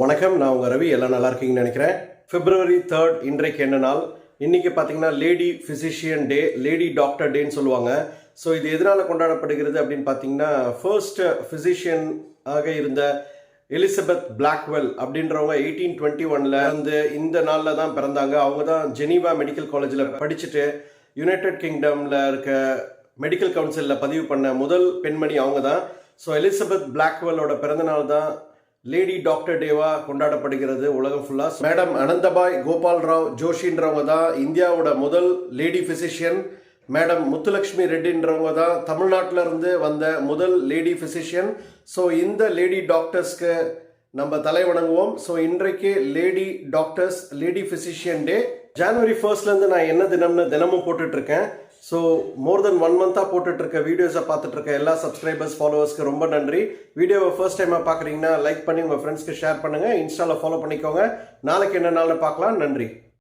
வணக்கம் நான் உங்கள் ரவி. எல்லாம் நல்லா இருக்கீங்கன்னு நினைக்கிறேன். பிப்ரவரி தேர்ட் இன்றைக்கு என்ன நாள்? இன்றைக்கி பார்த்தீங்கன்னா lady physician day lady doctor டேன்னு சொல்லுவாங்க. ஸோ இது எதனால் கொண்டாடப்படுகிறது அப்படின்னு பார்த்தீங்கன்னா ஃபர்ஸ்ட் ஃபிசிஷியன் ஆக இருந்த எலிசபெத் பிளாக்வெல் அப்படின்றவங்க எயிட்டீன் டுவெண்ட்டி ஒனில் வந்து இந்த நாளில் தான் பிறந்தாங்க. அவங்க தான் ஜெனீவா மெடிக்கல் காலேஜில் படிச்சுட்டு யுனைடெட் கிங்டமில் இருக்க மெடிக்கல் கவுன்சிலில் பதிவு பண்ண முதல் பெண்மணி அவங்க தான். ஸோ எலிசபெத் பிளாக்வெல்லோட பிறந்தநாள் தான் லேடி டாக்டர் டேவா கொண்டாடப்படுகிறது உலகம் ஃபுல்லாக மேடம் அனந்தபாய் கோபால் ராவ் ஜோஷின்றவங்க தான் இந்தியாவோட முதல் லேடி ஃபிசிஷியன் மேடம் முத்துலக்ஷ்மி ரெட்டின்றவங்க தான் தமிழ்நாட்டில் இருந்து வந்த முதல் லேடி ஃபிசிஷியன் ஸோ இந்த லேடி டாக்டர்ஸ்க்கு நம்ம தலை வணங்குவோம். ஸோ இன்றைக்கு lady doctors lady physician day ஜனவரி ஃபர்ஸ்ட்லேருந்து நான் என்ன தினம்னு தினமும் போட்டுட்ருக்கேன் ஸோ மோர் தென் ஒன் மந்த்தாக போட்டுட்ருக்க வீடியோஸை பார்த்துட்ருக்க எல்லா சப்ஸ்கிரைபர்ஸ் ஃபாலோவர்ஸ்க்கு ரொம்ப நன்றி. வீடியோவை ஃபர்ஸ்ட் டைமாக பார்க்குறீங்கன்னா லைக் பண்ணி உங்கள் ஃப்ரெண்ட்ஸ்க்கு ஷேர் பண்ணுங்கள் இன்ஸ்டாவில் ஃபாலோ பண்ணிக்கோங்க. நாளைக்கு என்ன நாள்னு பார்க்கலாம். நன்றி.